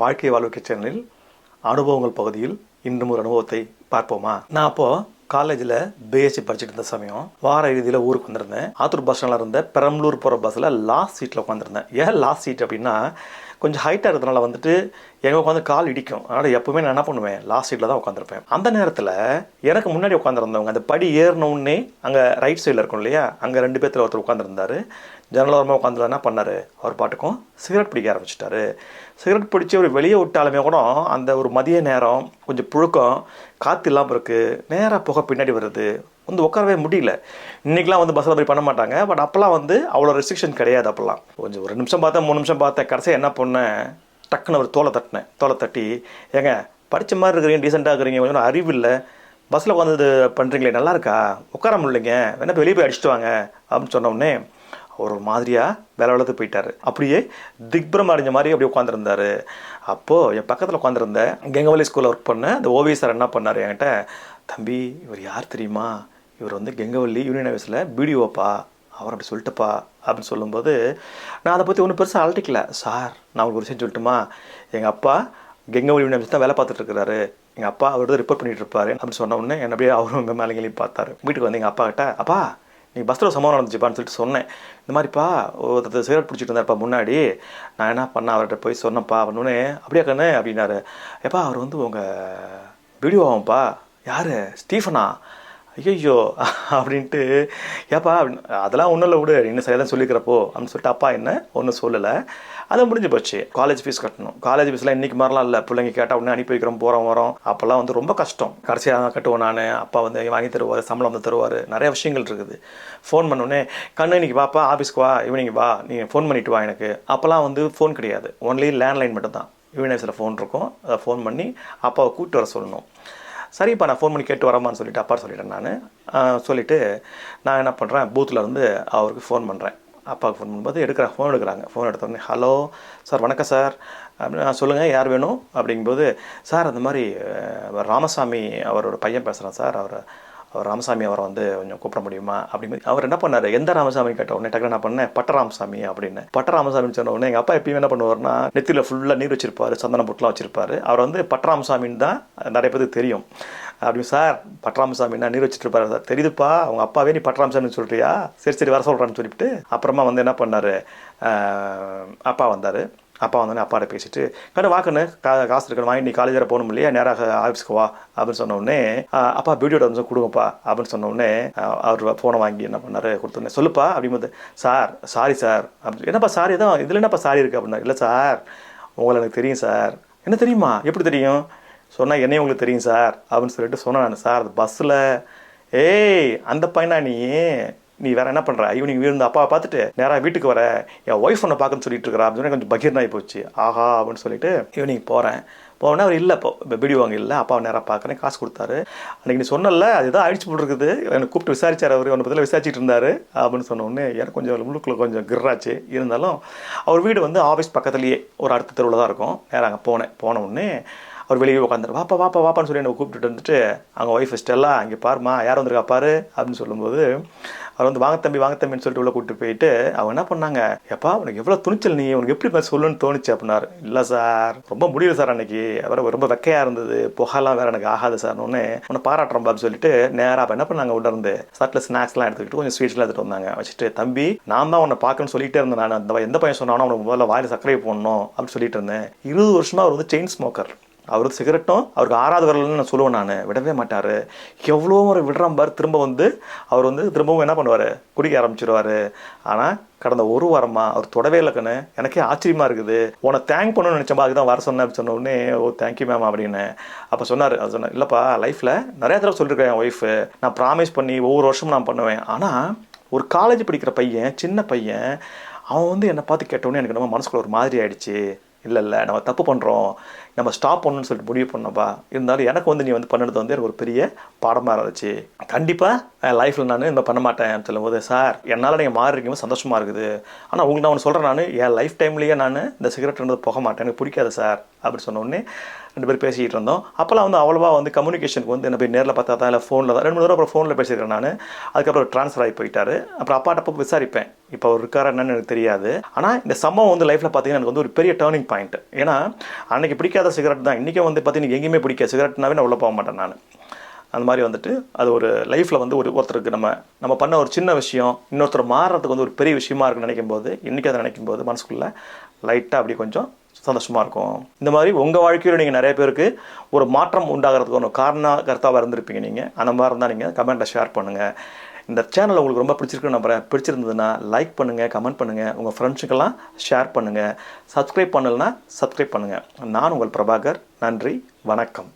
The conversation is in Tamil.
வாழ்க்கை வாழ்க்கை சேனலில் அனுபவங்கள் பகுதியில் இன்னும் ஒரு அனுபவத்தை பார்ப்போமா? நான் அப்போது காலேஜில் பிஎஸ்சி படிச்சுட்டு இருந்த சமயம் வார இறுதியில் ஊருக்கு வந்திருந்தேன். ஆத்தூர் பஸ் ஸ்டாண்டில் இருந்த பெரம்பலூர் போகிற பஸ்ஸில் லாஸ்ட் சீட்டில் உட்காந்துருந்தேன் ஏன் லாஸ்ட் சீட் அப்படின்னா கொஞ்சம் ஹைட்டாக இருக்கிறதுனால வந்துட்டு எங்கே உட்காந்து கால் இடிக்கும். அதனால் எப்போவுமே நான் என்ன பண்ணுவேன்? லாஸ்ட் சீட்டில் தான் உட்காந்துருப்பேன் அந்த நேரத்தில் எனக்கு முன்னாடி உட்காந்துருந்தவங்க அந்த படி ஏறினவுடனே அங்கே ரைட் சைடில் இருக்கும் இல்லையா அங்கே ரெண்டு பேர்த்தில் ஒருத்தர் உட்காந்துருந்தாரு ஜன்னலோரமாக உட்காந்து என்ன பண்ணார். அவர் பாட்டுக்கும் சிகரெட் பிடிக்க ஆரம்பிச்சிட்டாரு. சிகரெட் பிடிச்சி அவர் வெளியே விட்டாலுமே கூட அந்த ஒரு மதிய நேரம் கொஞ்சம் புழுக்கம் காற்று இல்லாமல் இருக்குது நேராக புகை பின்னாடி வருது. வந்து உட்காரவே முடியல. இன்றைக்கெலாம் வந்து பஸ்ஸில் போய் பண்ண மாட்டாங்க. பட் அப்போல்லாம் வந்து அவ்வளோ ரெஸ்ட்ரிக்ஷன் கிடையாது அப்போல்லாம். கொஞ்சம் ஒரு நிமிஷம் பார்த்தேன் மூணு நிமிஷம் பார்த்தேன். கடைசியாக என்ன பண்ணேன்? டக்குன்னு ஒரு தோலை தட்டினேன். தோலை தட்டி ஏங்க படித்த மாதிரி இருக்கிறீங்க டீசெண்டாக இருக்கிறீங்க கொஞ்சம் அறிவு இல்லை. பஸ்ஸில் உட்காந்து பண்ணுறீங்களே நல்லா இருக்கா? உட்கார முடியலைங்க. வேணா வெளியே போய் அடிச்சுட்டு வாங்க. அப்படின்னு சொன்னோடனே ஒரு மாதிரியாக வேலை வளர்த்து போயிட்டார். அப்படியே திக்பரம் அடைஞ்ச மாதிரி அப்படியே உட்காந்துருந்தாரு அப்போது என் பக்கத்தில் உட்காந்துருந்த கெங்கவலி ஸ்கூலில் ஒர்க் பண்ண அந்த ஓவிய சார் என்ன பண்ணார் என்கிட்ட தம்பி இவர் யார் தெரியுமா? இவர் வந்து கெங்கவல்லி யூனியன் ஆஃபீஸில் பிடிஓப்பா அவர் அப்படி சொல்லிட்டுப்பா. அப்படின்னு சொல்லும்போது நான் அதை பற்றி ஒன்றும் பெருசாக அழட்டிக்கல சார் நான் உங்களுக்கு ஒரு விஷயம் சொல்லட்டுமா? எங்கள் அப்பா கெங்கவல்லி யூனியன் ஆஃபீஸ் தான் வேலை பார்த்துட்டு இருக்கிறாரு எங்கள் அப்பா அவர் தான் ரிப்போர்ட் பண்ணிட்டு இருப்பாரு. அப்படின்னு சொன்ன உடனே என்ன அப்படியே அவரும் மேலேங்களையும் பார்த்தாரு. வீட்டுக்கு வந்து எங்கள் அப்பா கிட்ட அப்பா நீ பஸ்ஸில் சம்பவம் நடந்துச்சுப்பான்னு சொல்லிட்டு சொன்னேன். இந்த மாதிரிப்பா ஒருத்தர் சிகரெட் பிடிச்சிட்டு இருந்தார்ப்பா முன்னாடி. நான் என்ன பண்ணேன்? அவர்கிட்ட போய் சொன்னேன்ப்பா. அப்படின்னு அப்படியே கண்ணு? அப்படின்னாரு. எப்பா அவர் வந்து உங்கள் வீடியோ ஆகும்ப்பா. யார்? ஸ்டீஃபனா? ஐயோ அப்படின்ட்டு ஏப்பா அதெல்லாம் ஒன்றும் இல்லை விடு. இன்னும் சரியாக தான் சொல்லிக்கிறப்போ அப்படின்னு சொல்லிட்டு அப்பா என்ன? ஒன்றும் சொல்லலை. அதை முடிஞ்சு போச்சு. காலேஜ் ஃபீஸ் கட்டணும். காலேஜ் ஃபீஸ்லாம் இன்றைக்கி மாதிரிலாம் இல்லை. பிள்ளைங்க கேட்டால் உடனே அனுப்பி வைக்கிறோம் போகிறோம் வரோம். அப்போல்லாம் வந்து ரொம்ப கஷ்டம். கடைசியாக தான் கட்டுவோம் நான். அப்பா வந்து வாங்கி தருவார் சம்பளம் வந்து தருவார். நிறைய விஷயங்கள் இருக்குது. ஃபோன் பண்ணோடனே கண்ணு இன்னைக்கு வாப்பா ஆஃபீஸ்க்கு வா ஈவினிங் வா. நீங்கள் ஃபோன் பண்ணிட்டு வா எனக்கு. அப்போல்லாம் வந்து ஃபோன் கிடையாது. ஒன்லி லேண்ட்லைன் மட்டும் தான். யூனிவர்ஸில் ஃபோன் இருக்கும். அதை ஃபோன் பண்ணி அப்பாவை கூப்பிட்டு வர சொல்லணும். சரிப்பா நான் ஃபோன் பண்ணி கேட்டு வரமான்னு சொல்லிட்டு அப்பா சொல்லிட்டேன் நான். சொல்லிவிட்டு நான் என்ன பண்ணுறேன் பூத்தில் இருந்து அவருக்கு ஃபோன் பண்ணுறேன் அப்பாவுக்கு ஃபோன் பண்ணும்போது எடுக்கிறேன் ஃபோன் எடுக்கிறாங்க. ஃபோன் எடுத்தோடனே ஹலோ சார் வணக்கம் சார் அப்படின்னு நான் சொல்லுங்கள் யார் வேணும்? அப்படிங்கும்போது சார் அந்த மாதிரி ராமசாமி அவரோட பையன் பேசுகிறேன் சார் அவர் அவர் ராமசாமி அவரை வந்து கொஞ்சம் கூப்பிட முடியுமா? அப்படின்னு அவர் என்ன பண்ணார்? எந்த ராமசாமி? கேட்ட உடனே டக்குனு என்ன பண்ணேன் பட்ட ராமசாமி அப்படின்னு. பட்ட ராமசாமின்னு சொன்ன உடனே எங்கள் அப்பா எப்பயும் என்ன பண்ணுவார்னா நெத்தியில் ஃபுல்லாக நீர் வச்சிருப்பார் சந்தன பொட்டுலாம் வச்சிருப்பார். அவர் வந்து பட்டராமசாமின்னு தான் நிறைய பேருக்கு தெரியும். அப்படின்னு சார் பட்டராமசாமின்னா நீர் வச்சுட்டு இருப்பாரு சார். தெரியுதுப்பா அவங்க அப்பாவே நீ பட்டராமசாமின்னு சொல்கிறியா சரி சரி வர சொல்கிறான்னு சொல்லிவிட்டு அப்புறமா வந்து என்ன பண்ணார்? அப்பா வந்தார். அப்பா வந்தோடனே அப்பாட்ட பேசிட்டு கடை வாக்குன்னு கா காசு இருக்கணும் வாங்கி நீ காலேஜில் போகணும் இல்லையா? நேராக ஆஃபீஸ்க்கு வா அப்படின்னு சொன்னோடனே அப்பா பியூட்டியோட வந்து கொடுங்கப்பா அப்படின்னு சொன்னோடனே அவர் ஃபோனை வாங்கி என்ன பண்ணாரு? கொடுத்தோடனே சொல்லுப்பா அப்படிங்கும்போது சார் சாரி சார் அப்படி என்னப்பா சாரி தான் இதில் என்னப்பா சாரி இருக்குது அப்படின்னா இல்லை சார் உங்களை எனக்கு தெரியும் சார். என்ன தெரியுமா? எப்படி தெரியும்? சொன்னால் என்னையும் உங்களுக்கு தெரியும் சார் அப்படின்னு சொல்லிட்டு சொன்னேன் நான். சார் அது பஸ்ஸில் ஏய் அந்த பையனா நீ? நீ வேற என்ன பண்ற? ஈவினிங் வீடு அப்பாவை பார்த்துட்டு நேராக வீட்டுக்கு வர. என் ஒய்ஃப் ஒன்று பார்க்கன்னு சொல்லிட்டு இருக்கிறா. அப்படின்னு சொல்லி கொஞ்சம் பகீர்னாகி போச்சு. ஆஹா அப்படின்னு சொல்லிட்டு ஈவினிங் போகிறேன் போனேன் அவர் இல்லை இப்போ. வீடியோ வாங்க இல்லை. அப்பாவை நேராக பார்க்குறேன். காசு கொடுத்தாரு. அன்றைக்கி நீ சொன்னல அதுதான் அழிச்சு போட்டுருக்குது. எனக்கு கூப்பிட்டு விசாரிச்சார் அவர். ஒன்று பதில் விசாரிச்சுட்டு இருந்தாரு அப்படின்னு சொன்னோடனே எனக்கு கொஞ்சம் முழுக்கில் கொஞ்சம் கிர்ராச்சு. இருந்தாலும் அவர் வீடு வந்து ஆஃபீஸ் பக்கத்துலேயே ஒரு அடுத்த தெருவில் தான் இருக்கும். நேராக அங்கே போனேன். போன உடனே அவர் வெளியே உட்காந்துரு வாப்பா வாப்பா வாப்பான்னு சொல்லி என்னை கூப்பிட்டுட்டு வந்துட்டு அவங்க ஒய்ஃப் ஸ்டெல்லாம் அங்கே பாருமா யார் வந்திருக்கா பாரு அப்படின்னு சொல்லும்போது அவர் வந்து வாங்க தம்பி வாங்க தம்பின்னு சொல்லிட்டு உள்ள கூப்பிட்டு போயிட்டு அவங்க என்ன பண்ணாங்க எப்பா உனக்கு எவ்வளோ துணிச்சல் நீ உனக்கு எப்படி பேச சொல்லுன்னு தோணுச்சு அப்படின்னாரு. இல்லை சார் ரொம்ப முடியல சார் அன்னைக்கு அப்புறம் ரொம்ப வெக்கையாக இருந்தது புகைலாம் வேற எனக்கு ஆகாது சார் ஒன்று உன்னை பாராட்டுறோம் அப்படின்னு சொல்லிட்டு நேராக அப்போ என்ன பண்ணாங்க உள்ள சட்டில் ஸ்நாக்ஸ்லாம் எடுத்துக்கிட்டு கொஞ்சம் ஸ்வீட்ஸ்லாம் எடுத்துட்டு வந்தாங்க. வச்சுட்டு தம்பி நான் தான் உன்னை பார்க்கணும்னு சொல்லிட்டே இருந்தேன் நான் அந்த எந்த பையன் சொன்னானோ அவனுக்கு முதல்ல வாயில் சர்க்கரை போடணும் அப்படின்னு சொல்லிட்டு இருந்தேன். இருபது வருஷமாக அவர் வந்து செயின் ஸ்மோக்கர் அவருக்கு சிகரெட்டும் அவருக்கு ஆறாவது வரலன்னு நான் சொல்லுவேன் நான். விடவே மாட்டார். எவ்வளோ ஒரு விடுறான் பார் திரும்ப வந்து அவர் வந்து திரும்பவும் என்ன பண்ணுவார்? குடிக்க ஆரம்பிச்சிருவார். ஆனால் கடந்த ஒரு வாரமாக அவர் தொடவே இல்லைக்குன்னு எனக்கே ஆச்சரியமாக இருக்குது. உன்னை தேங்க் பண்ணணும்னு நினச்சப்பா அதுக்கு தான் வர சொன்னேன் அப்படின்னு சொன்ன உடனே ஓ தேங்க்யூ மேம் அப்படின்னு. அப்போ சொன்னார் அது சொன்னார் இல்லைப்பா லைஃப்பில் நிறைய தடவை சொல்லியிருக்கேன் என் ஒய்ஃபு நான் ப்ராமிஸ் பண்ணி ஒவ்வொரு வருஷமும் நான் பண்ணுவேன். ஆனால் ஒரு காலேஜ் படிக்கிற பையன் சின்ன பையன் அவன் வந்து என்னை பார்த்து கேட்டோன்னே எனக்கு நம்ம மனசுக்குள்ள ஒரு மாதிரி ஆயிடுச்சு. இல்லை இல்லை நம்ம தப்பு பண்ணுறோம் நம்ம ஸ்டாப் பண்ணணும்னு சொல்லிட்டு முடிவு பண்ணப்பா இருந்தாலும் எனக்கு வந்து நீ வந்து பண்ணது வந்து எனக்கு ஒரு பெரிய பாடமாக இருந்துச்சு. கண்டிப்பாக லைஃப்பில் நான் இந்த பண்ண மாட்டேன் சொல்லும்போது சார் என்னால் நீங்கள் மாறி இருக்கீங்க சந்தோஷமாக இருக்குது. ஆனால் உங்களுக்கு நான் ஒன்று சொல்கிறேன் நான் என் லைஃப் டைம்லேயே நான் இந்த சிகரெட் இருந்தது போக மாட்டேன். எனக்கு பிடிக்காது சார் அப்படின்னு சொன்ன உடனே ரெண்டு பேரும் பேசிக்கிட்டு இருந்தோம் அப்போல்லாம் வந்து அவ்வளோவா வந்து கம்யூனிகேஷனுக்கு வந்து என்ன போய் நேரில் பார்த்தா தான் இல்லை ஃபோனில் தான். ரெண்டு மூணு தடவை அப்புறம் ஃபோனில் பேசிக்கிறேன் நான். அதுக்கப்புறம் ட்ரான்ஸ்ஃபர் ஆகி போயிட்டாரு. அப்புறம் அப்பாட்ட போய் விசாரிப்பேன். இப்போ அவர் இருக்காரா என்னன்னு எனக்கு தெரியாது. ஆனால் இந்த சம்பவம் வந்து லைஃப்பில் பார்த்தீங்கன்னா எனக்கு வந்து ஒரு பெரிய டேர்னிங் பாயிண்ட் ஏன்னா அன்றைக்கி பிடிக்காத சிகரெட் தான். இன்றைக்கும் வந்து பார்த்தீங்கன்னா எங்கேயுமே பிடிக்காது. சிகரெட்னாவே நான் உள்ளே போக மாட்டேன் நான். அந்த மாதிரி வந்துட்டு அது ஒரு லைஃப்பில் வந்து ஒரு ஒருத்தருக்கு நம்ம நம்ம பண்ண ஒரு சின்ன விஷயம் இன்னொருத்தர் மாறுறதுக்கு வந்து ஒரு பெரிய விஷயமா இருக்குன்னு நினைக்கும் போது இன்றைக்கி அதை நினைக்கும் போது மனசுக்குள்ளே லைட்டாக அப்படி கொஞ்சம் சந்தோஷமாக இருக்கும். இந்த மாதிரி உங்கள் வாழ்க்கையில் நீங்கள் நிறைய பேருக்கு ஒரு மாற்றம் உண்டாகிறதுக்கு ஒன்று காரண கருத்தாக இருந்திருப்பீங்க நீங்கள் அந்த மாதிரி இருந்தால் நீங்கள் கமெண்ட்டில் ஷேர் பண்ணுங்கள் இந்த சேனல் உங்களுக்கு ரொம்ப பிடிச்சிருக்குன்னு நம்புறேன். பிடிச்சிருந்ததுன்னா லைக் பண்ணுங்கள் கமெண்ட் பண்ணுங்கள் உங்கள் ஃப்ரெண்ட்ஸுக்கெல்லாம் ஷேர் பண்ணுங்கள் சப்ஸ்கிரைப் பண்ணலைன்னா சப்ஸ்கிரைப் பண்ணுங்கள் நான் உங்கள் பிரபாகர். நன்றி வணக்கம்.